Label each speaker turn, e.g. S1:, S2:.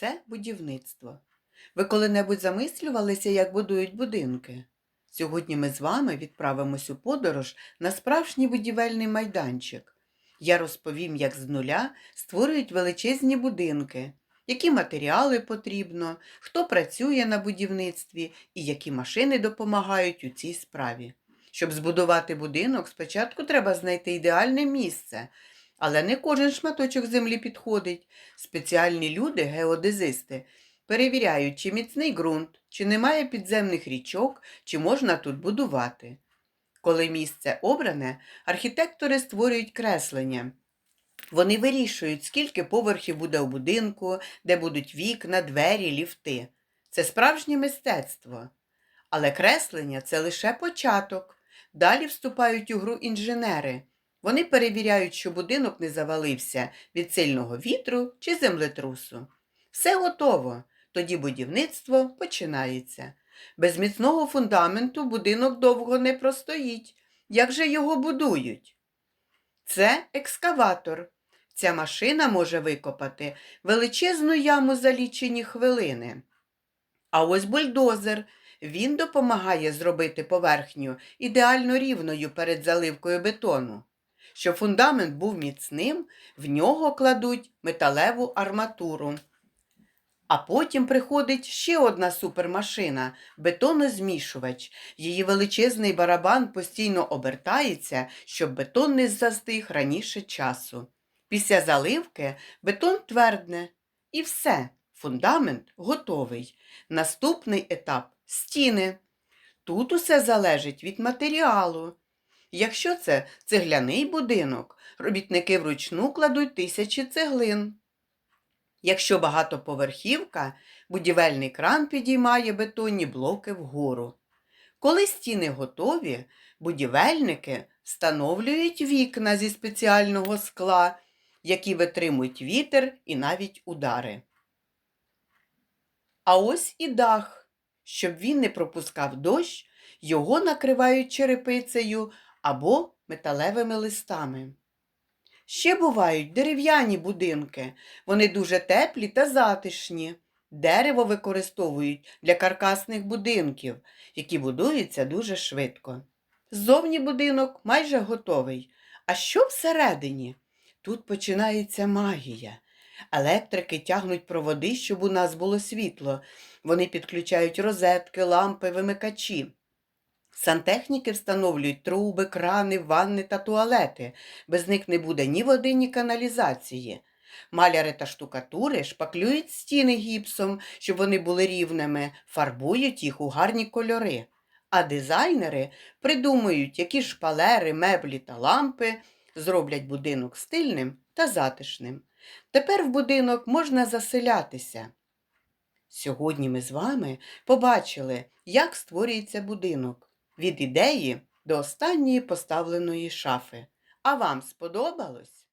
S1: це будівництво. Ви коли-небудь замислювалися, як будують будинки? Сьогодні ми з вами відправимось у подорож на справжній будівельний майданчик. Я розповім, як з нуля створюють величезні будинки, які матеріали потрібно, хто працює на будівництві і які машини допомагають у цій справі. Щоб збудувати будинок, спочатку треба знайти ідеальне місце, але не кожен шматочок землі підходить. Спеціальні люди, геодезисти, перевіряють, чи міцний ґрунт, чи немає підземних річок, чи можна тут будувати. Коли місце обране, архітектори створюють креслення. Вони вирішують, скільки поверхів буде у будинку, де будуть вікна, двері, ліфти. Це справжнє мистецтво. Але креслення це лише початок. Далі вступають у гру інженери. Вони перевіряють, що будинок не завалився від сильного вітру чи землетрусу. Все готово. Тоді будівництво починається. Без міцного фундаменту будинок довго не простоїть. Як же його будують? Це екскаватор. Ця машина може викопати величезну яму за лічені хвилини. А ось бульдозер. Він допомагає зробити поверхню ідеально рівною перед заливкою бетону. Щоб фундамент був міцним, в нього кладуть металеву арматуру. А потім приходить ще одна супермашина бетонозмішувач. Її величезний барабан постійно обертається, щоб бетон не застиг раніше часу. Після заливки бетон твердне. І все, фундамент готовий. Наступний етап стіни. Тут усе залежить від матеріалу. Якщо це цегляний будинок, робітники вручну кладуть тисячі цеглин. Якщо багатоповерхівка, будівельний кран підіймає бетонні блоки вгору. Коли стіни готові, будівельники встановлюють вікна зі спеціального скла, які витримують вітер і навіть удари. А ось і дах. Щоб він не пропускав дощ, його накривають черепицею або металевими листами. Ще бувають дерев'яні будинки. Вони дуже теплі та затишні. Дерево використовують для каркасних будинків, які будуються дуже швидко. Ззовні будинок майже готовий. А що всередині? Тут починається магія. Електрики тягнуть проводи, щоб у нас було світло. Вони підключають розетки, лампи, вимикачі. Сантехніки встановлюють труби, крани, ванни та туалети. Без них не буде ні води, ні каналізації. Маляри та штукатури шпаклюють стіни гіпсом, щоб вони були рівними, фарбують їх у гарні кольори. А дизайнери придумують, які шпалери, меблі та лампи зроблять будинок стильним та затишним. Тепер в будинок можна заселятися. Сьогодні ми з вами побачили, як створюється будинок від ідеї до останньої поставленої шафи. А вам сподобалось?